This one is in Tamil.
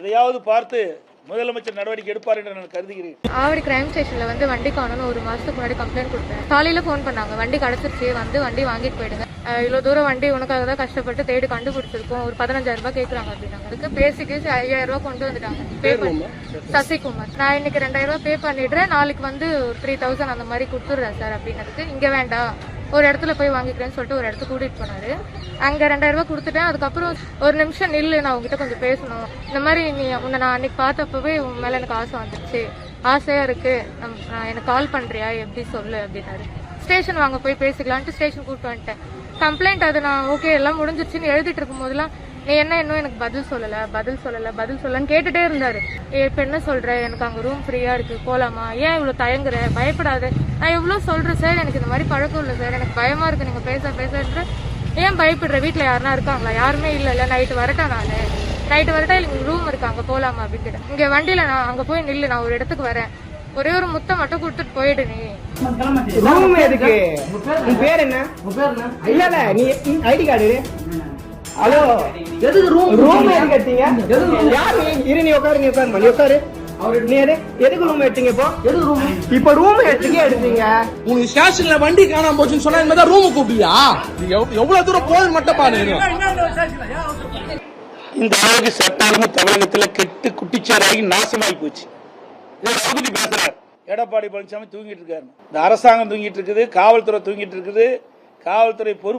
இதையாவது பார்த்து முதலமைச்சர் நடவடிக்கை எடுப்பார் என்று நான் கருதுகிறேன். ஆவடி கிரைம் ஸ்டேஷன்ல வந்து வண்டி காணணும் ஒரு மாசத்துக்கு முன்னாடி கம்ப்ளைண்ட் கொடுத்தேன். காலையில ஃபோன் பண்ணாங்க. வண்டி கிடைச்சிருச்சு. வந்து வண்டி வாங்கிட்டு போயிடுங்க. அஹ் இவ்வளவு தூரம் வண்டி உனக்காக தான் கஷ்டப்பட்டு தேடி கண்டுபிடிச்சிருக்கோம். ஒரு பதினஞ்சாயிரம் ரூபாய் கேட்கறாங்க அப்படின்னாங்க. அதுக்கு பேசி கேசி ஐயாயிரம் ரூபாய் கொண்டு வந்துட்டாங்க. பே பண்ணி சசிகுமார். நான் இன்னைக்கு ரெண்டாயிரம் ரூபாய் பே பண்ணிடுறேன். நாளைக்கு வந்து த்ரீ தௌசண்ட் அந்த மாதிரி கொடுத்துட்றேன் சார் அப்படின்னதுக்கு இங்க வேண்டாம். ஒரு இடத்துல போய் வாங்கிக்கிறேன்னு சொல்லிட்டு ஒரு இடத்துக்கு கூட்டிகிட்டு போனாரு. அங்கே ரெண்டாயிரம் ரூபா கொடுத்துட்டேன். அதுக்கப்புறம் ஒரு நிமிஷம் நில்லு நான் உங்ககிட்ட கொஞ்சம் பேசணும். இந்த மாதிரி நீ உன்னை நான் அன்னைக்கு பார்த்தப்பவே உன் மேலே எனக்கு ஆசை வந்துடுச்சு ஆசையாக இருக்கு. நான் எனக்கு கால் பண்ணுறியா எப்படி சொல்லு? அப்படின்னாரு. ஸ்டேஷன் வாங்க போய் பேசிக்கலான்ட்டு ஸ்டேஷன் கூப்பிட்டு வந்துட்டேன். கம்ப்ளைண்ட் அது நான் ஓகே எல்லாம் முடிஞ்சிருச்சுன்னு எழுதிட்டு இருக்கும் போதெல்லாம் என்ன இன்னும் எனக்கு பதில் சொல்லல பதில் சொல்லல பதில் சொல்லலன்னு கேட்டுட்டே இருந்தாரு. "ஏய், இப்ப என்ன சொல்ற? எனக்கு அங்க ரூம் ஃப்ரீயா இருக்கு போலாமா? ஏன் இவ்வளவு தயங்குற? பயப்படாத. நான் எவ்வளவு சொல்றேன் சார் எனக்கு இந்த மாதிரி பழக்கம் இல்லை சார் எனக்கு பயமா இருக்கு. நீங்க பேச பேசன்ற ஏன் பயப்படுற? வீட்ல யாருனா இருக்காங்களா? யாருமே இல்ல இல்ல. நைட்டு வரட்டா நானு? நைட்டு வரட்டா எனக்கு ரூம் இருக்கு அங்க போலாமா அப்படின்னு. இங்க வண்டியில நான் அங்க போய் நில்லு நான் ஒரு இடத்துக்கு வரேன். ஒரே ஒரு முத்தம் மட்டும் கொடுத்துட்டு போயிடு நீ. ரூம் எதுக்கு? உன் பேர் என்ன? இல்ல இல்ல. நீ ஐடி கார்டு ஹலோ. எதுக்கு ரூம் ரூம் எதுக்கு எடுத்தீங்க யார் நீ? இரு நீ உட்காரு நீ உட்காரு நீ உட்காரு. நீ எது? எதுக்கு ரூம் எடுத்தீங்க இப்போ? எதுக்கு ரூம் இப்போ ரூம் எடுத்துக்கே எடுத்தீங்க? உனக்கு ஸ்டேஷன்ல வண்டி காணாம போச்சுன்னு சொன்னா இந்த ரூமு எவ்- எவ்வளவு தூரம் போகுது மட்டும் பாரு இந்த அளவுக்கு சட்ட ஒழுங்கு தமிழகத்துல கெட்டு குட்டிச்சேராகி நாசமாகி போச்சு. இதை பத்தி பேசுறாரு எடப்பாடி பழனிசாமி தூங்கிட்டு இருக்காரு. இந்த அரசாங்கம் தூங்கிட்டு இருக்குது காவல்துறை தூங்கிட்டு இருக்குது காவல்துறை பொறுப்பு